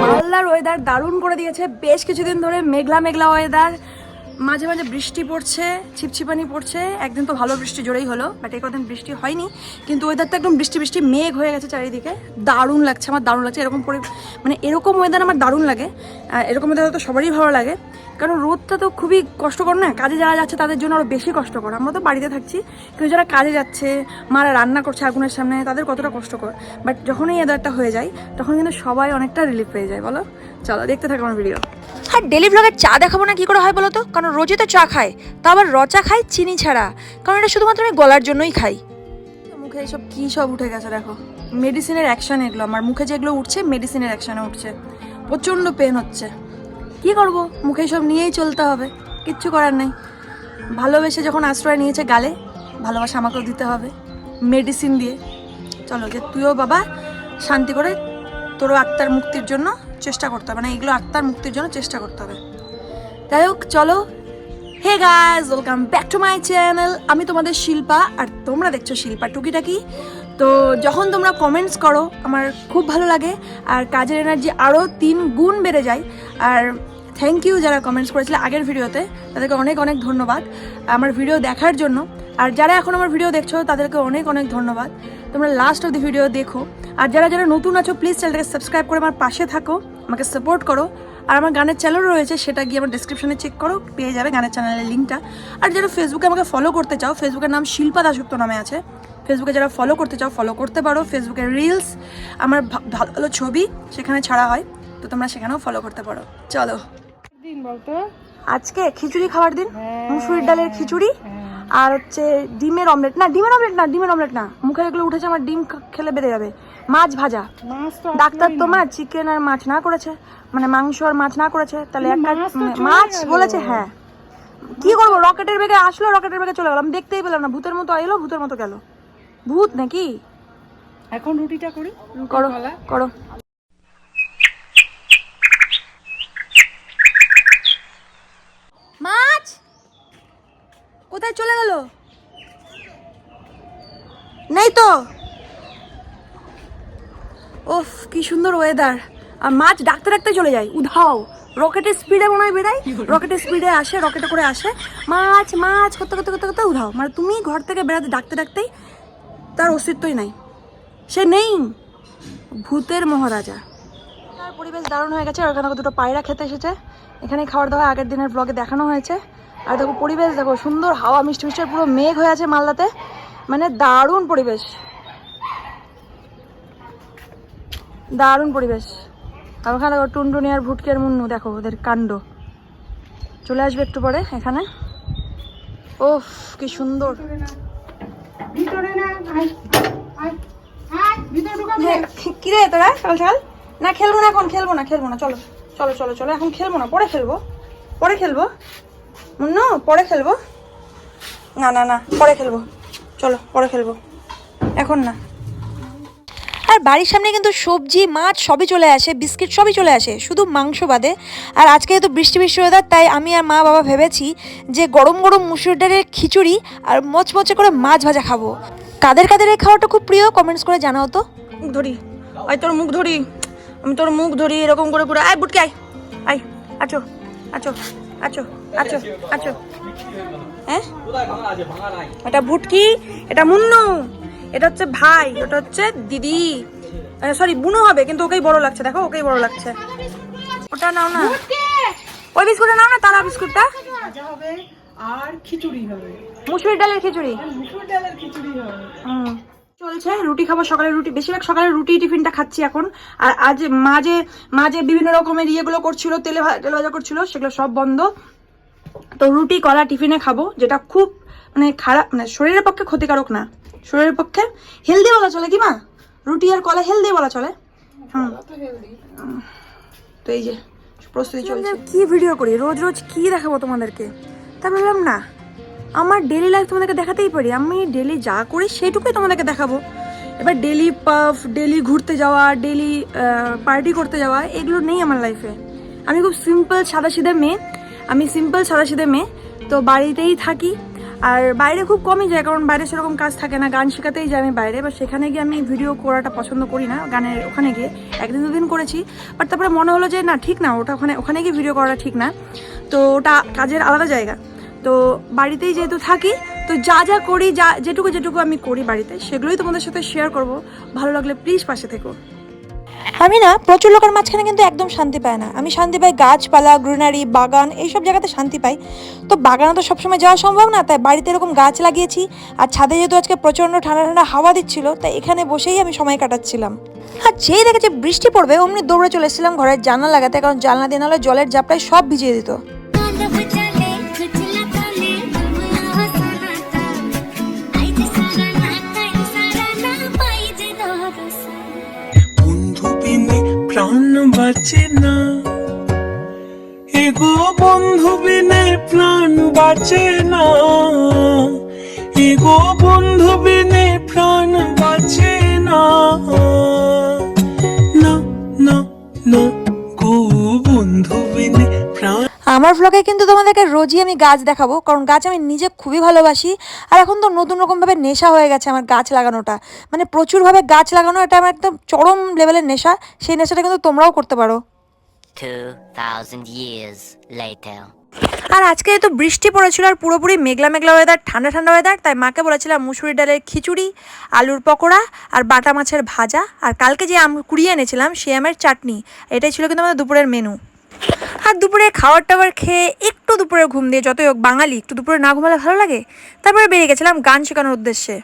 মালদার ওয়েদার দারুণ করে দিয়েছে। বেশ কিছুদিন ধরে মেঘলা মেঘলা ওয়েদার মাঝে মাঝে বৃষ্টি পড়ছে, ছিপছিপানি পড়ছে। একদিন তো ভালো বৃষ্টি জোরেই হলো বাট এই কদিন বৃষ্টি হয়নি। কিন্তু ওয়েদার তো একদম বৃষ্টি বৃষ্টি মেঘ হয়ে গেছে চারিদিকে। দারুণ লাগছে, আমার দারুণ লাগছে। এরকম পরি মানে এরকম ওয়েদার আমার দারুণ লাগে। এরকম ওয়েদার তো সবারই ভালো লাগে। কারণ রোদটা তো খুবই কষ্টকর না কাজে যারা যাচ্ছে তাদের জন্য আরও বেশি কষ্টকর। আমরা তো বাড়িতে থাকছি কিন্তু যারা কাজে যাচ্ছে মারা রান্না করছে আগুনের সামনে তাদের কতটা কষ্টকর। বাট যখন এই ওয়েদারটা হয়ে যায় তখন কিন্তু সবাই অনেকটা রিলিফ পেয়ে যায় বলো? চলো দেখতে থাকো আমার ভিডিও আর ডেলি ভ্লগের চা দেখাবো না কি করে হয় বলো তো কারণ রোজই তো চা খায় তা আবার রচা খাই চিনি ছাড়া। কারণ এটা শুধুমাত্র আমি গলার জন্যই খাই। মুখে এসব কী সব উঠে গেছে দেখো। মেডিসিনের অ্যাকশন এগুলো আমার মুখে যেগুলো উঠছে মেডিসিনের অ্যাকশনে উঠছে। প্রচণ্ড পেন হচ্ছে। কি করব? মুখে সব নিয়েই চলতে হবে। কিচ্ছু করার নেই। ভালোবেসে যখন আশ্রয় নিয়েছে গালে, ভালোবাসা আমাকেও দিতে হবে। মেডিসিন দিয়ে। চলো যে তুইও বাবা, শান্তি করে তোরও আত্মার মুক্তির জন্য চেষ্টা করতে হবে। মানে এগুলো আত্মার মুক্তির জন্য চেষ্টা করতে হবে। যাই হোক, চলো। Hey guys welcome back to my channel আমি তোমাদের শিল্পা, আর তোমরা দেখছ শিল্পা। টুকিটাকি তো যখন তোমরা কমেন্টস করো, আমার খুব ভালো লাগে। আর কাজের এনার্জি আরও তিন গুণ বেড়ে যায়। আর থ্যাংক ইউ যারা কমেন্টস করেছিলে আগের ভিডিওতে, তাদেরকে অনেক অনেক ধন্যবাদ আমার ভিডিও দেখার জন্য। আর যারা এখন আমার ভিডিও দেখছ, তাদেরকে অনেক অনেক ধন্যবাদ। তোমরা লাস্ট অফ দি ভিডিও দেখো। আর যারা যারা নতুন আছো প্লিজ চ্যানেলটাকে সাবস্ক্রাইব করে আমার পাশে থাকো, আমাকে সাপোর্ট করো। আর আমার গানের চ্যানেল রয়েছে, সেটা গিয়ে আমার ডিসক্রিপশনে চেক করো, পেয়ে যাবে গানের চ্যানেলের লিঙ্কটা আর যারা ফেসবুকে আমাকে ফলো করতে চাও ফেসবুকের নাম শিল্পা দাসগুপ্ত নামে আছে ফেসবুকে যারা ফলো করতে চাও ফলো করতে পারো। ফেসবুকের রিলস আমার ভালো ভালো ছবি সেখানে ছাড়া হয় তো তোমরা সেখানেও ফলো করতে পারো। চলো। দিন বলতো? আজকে খিচুড়ি খাওয়ার দিন হ্যাঁ। মুসুরির ডালের খিচুড়ি আর হচ্ছে ডিমের অমলেট না ডিমের অমলেট না ডিমের অমলেট না। মুখে এগুলো উঠেছে আমার ডিম খেলে বেড়ে যাবে। মাছ ভাজা। ডাক্তার তো মা চিকেন আর মাছ না করেছে মানে মাংস আর মাছ না করেছে তাহলে একটা মাছ মানে। বলেছে হ্যাঁ। কি করব রকেটের বেগে আসলো রকেটের বেগে চলে গেলাম। দেখতেই পেলাম না ভূতের মতো এলো ভূতের মতো গেল। ভূত নাকি? এখন রুটিটা করি করো করো। মাছ! কোথায় চলে গেল? নেই তো। ওফ কি সুন্দর ওয়েদার আর মাছ ডাকতে ডাকতে চলে যায়। উধাও। রকেটের স্পিডে মনে হয় বেড়ায়। রকেটের স্পিডে আসে রকেটে করে আসে। মাছ মাছ করতে করতে করতে করতে উধাও। মানে তুমি ঘর থেকে বেড়াতে ডাকতে ডাকতেই তার অস্তিত্বই নাই। সে নেই। ভূতের মহারাজা। তার পরিবেশ দারুণ হয়ে গেছে। আর ওখানে দুটো পায়রা খেতে এসেছে। এখানে খাওয়ার দাওয়া আগের দিনের ব্লগে দেখানো হয়েছে। আর দেখো পরিবেশ, দেখো সুন্দর হাওয়া, মিষ্টি মিষ্টি, পুরো মেঘ হয়ে আছে মালদাতে। মানে দারুণ পরিবেশ। দারুণ পরিবেশ। আর ওখানে দেখো টুনটুনি আর ভুটকি আর মুন্নু, দেখো ওদের কাণ্ড। চলে আসবে একটু পরে এখানে। ওফ, কি সুন্দর ভিতরে না আয় আয় আয় ভিতরে ঢুকাবো হ্যাঁ, কি রে তোরা? সকাল সকাল না, খেলব না এখন, খেলব না খেলব না। চলো চলো চলো চলো। এখন খেলব না, পরে খেলব। পরে খেলব। মুন্নু, পরে খেলব। না না না, পরে খেলব। চলো, পরে খেলব। এখন না। আর বাড়ির সামনে কিন্তু সবজি, মাছ সবই চলে আসে, বিস্কিট সবই চলে আসে, শুধু মাংস বাদে। আর আজকে যেহেতু বৃষ্টি বৃষ্টি ওয়েদার তাই আমি আর মা বাবা ভেবেছি যে গরম গরম মুসুর ডালের খিচুড়ি আর মচমচে করে মাছ ভাজা খাব। কাদের কাদের এই খাওয়াটা খুব প্রিয়? কমেন্টস করে জানাও তো। মুখ ধরি। ওই তোর মুখ ধরি। আমি তোর মুখ ধরি এরকম করে করে আয় বুটকে আয়। আয় আছো আছো আছো আছো আছো। হ্যাঁ? এটা ভুটকি এটা মুন্নু। এটা হচ্ছে ভাই ওটা হচ্ছে দিদি। সরি বুনো হবে কিন্তু ওকেই বড় লাগছে। দেখো ওকেই বড় লাগছে। ওটা নাও না। ওই বিস্কুটটা নাও না তারা বিস্কুটটা। আর খিচুড়ি হবে। মুসুরি ডালের খিচুড়ি? মুসুর ডালের খিচুড়ি হবে। হুম। চলছে রুটি খাব সকালে রুটি। বেশিরভাগ সকালে রুটি টিফিনটা খাচ্ছি এখন। আর আজ মাঝে মাঝে বিভিন্ন রকমের ইয়েগুলো করছিল তেলে তেলে ভাজা করছিল সেগুলো সব বন্ধ। তো রুটি কলা টিফিনে খাব যেটা খুব মানে খারাপ মানে শরীরের পক্ষে ক্ষতিকারক না। শরীরের পক্ষে হেলদি বলা চলে কি মা? রুটি আর কলা হেলদি বলা চলে। হুম। তো তো এই যে প্রস্তুতি চলছে। কি ভিডিও করি? রোজ রোজ কি দেখাবো তোমাদেরকে? তা বললাম না, আমার ডেলি লাইফ তোমাদেরকে দেখাতেই পারি। আমি ডেলি যা করি সেটুকুই তোমাদেরকে দেখাবো। এবার ডেলি পাফ ডেলি ঘুরতে যাওয়া ডেলি পার্টি করতে যাওয়া, এগুলো নেই আমার লাইফে আমি খুব সিম্পল সাদা সিধে মেয়ে। আমি সিম্পল সাদা সিধে মেয়ে। তো বাড়িতেই থাকি। আর বাইরে খুব কমই যায়, কারণ বাইরে সেরকম কাজ থাকে না। গান শেখাতেই যাই আমি বাইরে। বা সেখানে গিয়ে আমি ভিডিও করাটা পছন্দ করি না, গানের ওখানে গিয়ে। একদিন দুদিন করেছি। বাট তারপরে মনে হলো যে, না, ঠিক না, ওটা ওখানে ওখানে গিয়ে ভিডিও করাটা ঠিক না। তো ওটা কাজের আলাদা জায়গা। তো বাড়িতেই যেহেতু থাকি, তো যা যা করি, যা যেটুকু যেটুকু আমি করি বাড়িতে, সেগুলোই তোমাদের সাথে শেয়ার করব। ভালো লাগলে প্লিজ পাশে থেকো। আমি না, প্রচুর লোকের মাঝখানে কিন্তু একদম শান্তি পাই না। আমি শান্তি পাই গাছপালা, গ্রিনারি, বাগান, এইসব জায়গাতে শান্তি পাই। তো বাগানে তো সবসময় যাওয়া সম্ভব না, তাই বাড়িতে এরকম গাছ লাগিয়েছি। আর ছাদে যেহেতু আজকে প্রচণ্ড ঠান্ডা ঠান্ডা হাওয়া দিচ্ছিল, তাই এখানে বসেই আমি সময় কাটাচ্ছিলাম। আর যেই দেখেছি বৃষ্টি পড়বে, অমনি দৌড়ে চলে এসেছিলাম ঘরের জানলা লাগাতে, কারণ জানলা দিয়ে নাহলে জলের জাপটায় সব ভিজিয়ে দিত। প্রাণ। বাঁচে না। এগো বন্ধু বিনে প্রাণ বাঁচে না। এগো বন্ধু বিনে প্রাণ বাঁচে না। আমার ব্লগে কিন্তু তোমাদেরকে রোজই আমি গাছ দেখাবো কারণ গাছ আমি নিজে খুবই ভালোবাসি। আর এখন তো নতুন রকমভাবে নেশা হয়ে গেছে আমার গাছ লাগানোটা। মানে প্রচুরভাবে গাছ লাগানো এটা আমার একদম চরম লেভেলের নেশা। সেই নেশাটা কিন্তু তোমরাও করতে পারো। 2,000 years later. আর আজকে তো বৃষ্টি পড়েছিল আর পুরোপুরি মেঘলা মেঘলা ওয়েদার ঠান্ডা ঠান্ডা ওয়েদার তাই মাকে বলেছিলাম মুসুরি ডালের খিচুড়ি আলুর পকোড়া আর বাটা মাছের ভাজা। আর কালকে যে আম কুড়িয়ে এনেছিলাম সে আমের চাটনি। এটাই ছিল কিন্তু আমাদের দুপুরের মেনু আর দুপুরে খাবার টাবার খেয়ে একটু দুপুরে ঘুম দিয়ে যতই হোক বাঙালি একটু দুপুরে না ঘুমালে ভালো লাগে? তারপরে বেরিয়ে গেছিলাম গান শেখানোর উদ্দেশ্যে।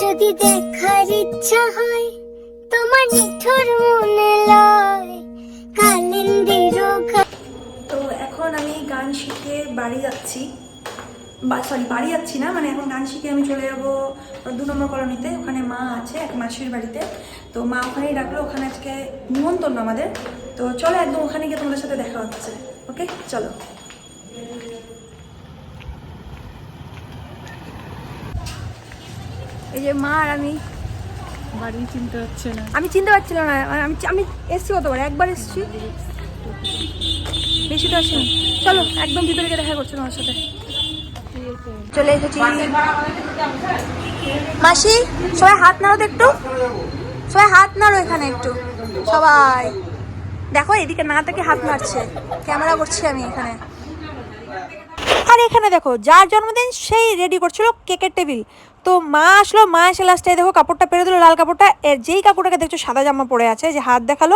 যদি দেখার ইচ্ছা হয় তোমার নিঠুর মনে লয়। কালিন্দির তো এখন আমি গান শিখে বাড়ি যাচ্ছি। সরি বাড়ি যাচ্ছি না মানে এখন গান শিখে আমি চলে যাব দু নম্বর কলোনিতে ওখানে মা আছে এক মাসির বাড়িতে। তো মা ওখানেই ডাকলো ওখানে আজকে নিমন্ত্রণ আমাদের। তো চলো একদম ওখানে গিয়ে তোমাদের সাথে দেখা হচ্ছে ওকে? চলো। এই যে মা আর আমি। বাড়ি চিনতে হচ্ছে না। আমি চিনতে পারছিলাম না মানে আমি আমি এসছি কতবার? একবার এসছি? বেশি তো আসিনি। চলো একদম ভিতরে গিয়ে দেখা করছ তোমার সাথে। চলে এসেছি। মাসি, সবাই হাত নাড়ো তো একটু। সবাই হাত নাড়ো এখানে একটু। সবাই। দেখো, এদিকে না থেকে হাত নাড়ছে। ক্যামেরা করছি আমি এখানে। আর এখানে দেখো, যার জন্মদিন সেই রেডি করছিল কেকের টেবিল তো মা আসলো, মা এসে লাস্টে দেখো কাপড়টা পেরে দিল, লাল কাপড়টা। এর যেই কাকুটাকে দেখছ সাদা জামা পরে আছে, যে হাত দেখাল,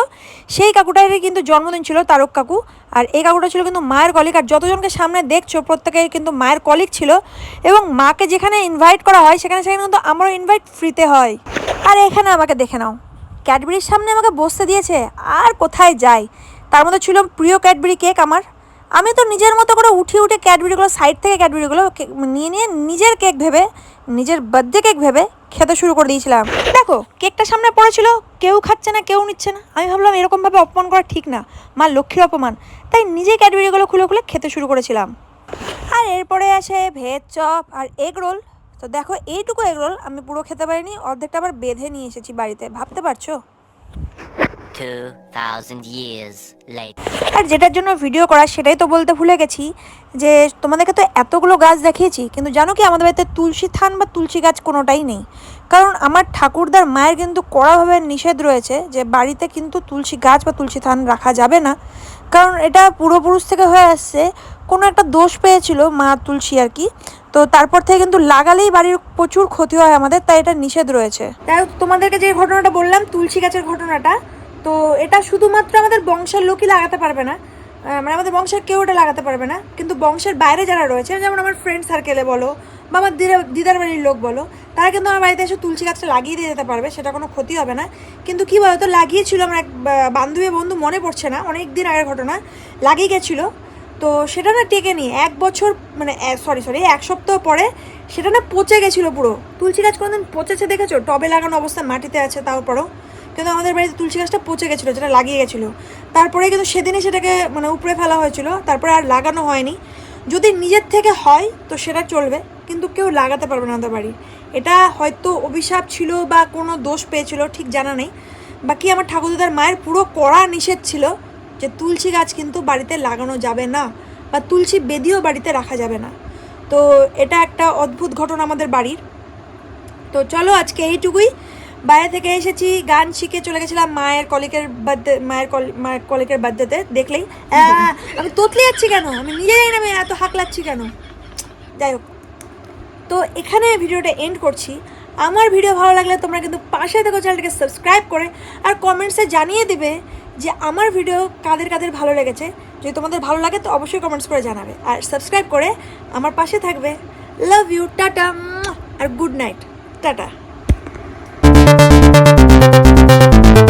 সেই কাকুটারই কিন্তু জন্মদিন ছিল তারক কাকু। আর এই কাকুটা ছিল কিন্তু মায়ের কলিক আর যতজনকে সামনে দেখছ প্রত্যেকের কিন্তু মায়ের কলিক ছিল। এবং মাকে যেখানে ইনভাইট করা হয়, সেখানে সেখানে কিন্তু আমারও ইনভাইট ফ্রিতে হয়। আর এখানে আমাকে দেখে নাও। ক্যাডবেরির সামনে আমাকে বসতে দিয়েছে, আর কোথায় যাই তার মধ্যে ছিল প্রিয় ক্যাডবেরি কেক আমার। আমি তো নিজের মতো করে উঠে উঠে ক্যাডবেরিগুলো সাইড থেকে ক্যাডবেরিগুলো নিয়ে নিয়ে নিজের কেক ভেবে নিজের বার্থডে কেক ভেবে খেতে শুরু করে দিয়েছিলাম। দেখো কেকটা সামনে পড়েছিল কেউ খাচ্ছে না কেউ নিচ্ছে না। আমি ভাবলাম এরকমভাবে অপমান করা ঠিক না। মা লক্ষ্মীর অপমান। তাই নিজেই ক্যাডবেরিগুলো খুলে খুলে খেতে শুরু করেছিলাম। আর এরপরে আসে ভেজ চপ আর এগ রোল তো দেখো এইটুকু এগ রোল আমি পুরো খেতে পারিনি অর্ধেকটা আবার বেঁধে নিয়ে এসেছি বাড়িতে। ভাবতে পারছ? 2,000 years later. আর যেটার জন্য ভিডিও করা সেটাই তো বলতে ভুলে গেছি যে তোমাদেরকে তো এতগুলো গাছ দেখিয়েছি কিন্তু জানো কি আমাদের বাড়িতে তুলসী থান বা তুলসী গাছ কোনোটাই নেই। কারণ আমার ঠাকুরদার মায়ের কিন্তু কড়াভাবে নিষেধ রয়েছে যে বাড়িতে কিন্তু তুলসী গাছ বা তুলসী থান রাখা যাবে না। কারণ এটা পূর্বপুরুষ থেকে হয়ে আসছে কোনো একটা দোষ পেয়েছিল মা তুলসী আর কি। তো তারপর থেকে কিন্তু লাগালেই বাড়ির প্রচুর ক্ষতি হয় আমাদের তাই এটা নিষেধ রয়েছে। তাই তোমাদেরকে যে ঘটনাটা বললাম তুলসী গাছের ঘটনাটা তো এটা শুধুমাত্র আমাদের বংশের লোকই লাগাতে পারবে না। মানে আমাদের বংশের কেউ এটা লাগাতে পারবে না। কিন্তু বংশের বাইরে যারা রয়েছে, যেমন আমার ফ্রেন্ড সার্কেলে বলো, বা আমার দিদা, দিদার বাড়ির লোক বলো, তারা কিন্তু আমার বাড়িতে এসে তুলসী গাছটা লাগিয়ে দিয়ে যেতে পারবে, সেটা কোনো ক্ষতি হবে না। কিন্তু কি বলতো, লাগিয়েছিল আমার এক বান্ধবী বন্ধু, মনে পড়ছে না, অনেক দিন আগের ঘটনা, লাগিয়ে গেছিল। তো সেটা না টেকে টেকেনি এক বছর মানে সরি সরি এক সপ্তাহ পরে সেটা না পচে গেছিল পুরো। তুলসী গাছ কোনোদিন পচেছে দেখেছ? টবে লাগানো অবস্থা মাটিতে আছে তারপরও কিন্তু আমাদের বাড়িতে তুলসী গাছটা পচে গেছিল, যেটা লাগিয়ে গেছিল। তারপরে কিন্তু সেদিনে সেটাকে মানে উপরে ফেলা হয়েছিল, তারপরে আর লাগানো হয়নি। যদি নিজের থেকে হয়, তো সেটা চলবে, কিন্তু কেউ লাগাতে পারবে না আমাদের বাড়ি। এটা হয়তো অভিশাপ ছিল বা কোনো দোষ পেয়েছিল, ঠিক জানা নেই। বাকি আমার ঠাকুরদাদার মায়ের পুরো কড়া নিষেধ ছিল যে তুলসী গাছ কিন্তু বাড়িতে লাগানো যাবে না, বা তুলসী বেদিও বাড়িতে রাখা যাবে না। তো এটা একটা অদ্ভুত ঘটনা আমাদের বাড়ির। তো চলো আজকে এইটুকুই। বাইরে থেকে এসেছি, গান শিখে চলে গেছিলাম মায়ের কলিকের বার্থডে, মায়ের মায়ের কলিকের বার্থডেতে, দেখলেই আমি তোতলে যাচ্ছি কেন? আমি নিজে জানি না আমি এত হাঁকলাচ্ছি কেন। যাই হোক, তো এখানে ভিডিওটা এন্ড করছি। আমার ভিডিও ভালো লাগলে তোমরা কিন্তু পাশে থেকো চ্যানেলটাকে সাবস্ক্রাইব করে, আর কমেন্টসে জানিয়ে দেবে যে আমার ভিডিও কাদের কাদের ভালো লেগেছে। যদি তোমাদের ভালো লাগে তো অবশ্যই কমেন্টস করে জানাবে। আর সাবস্ক্রাইব করে আমার পাশে থাকবে। Love you tata, R good night tata. Thank you.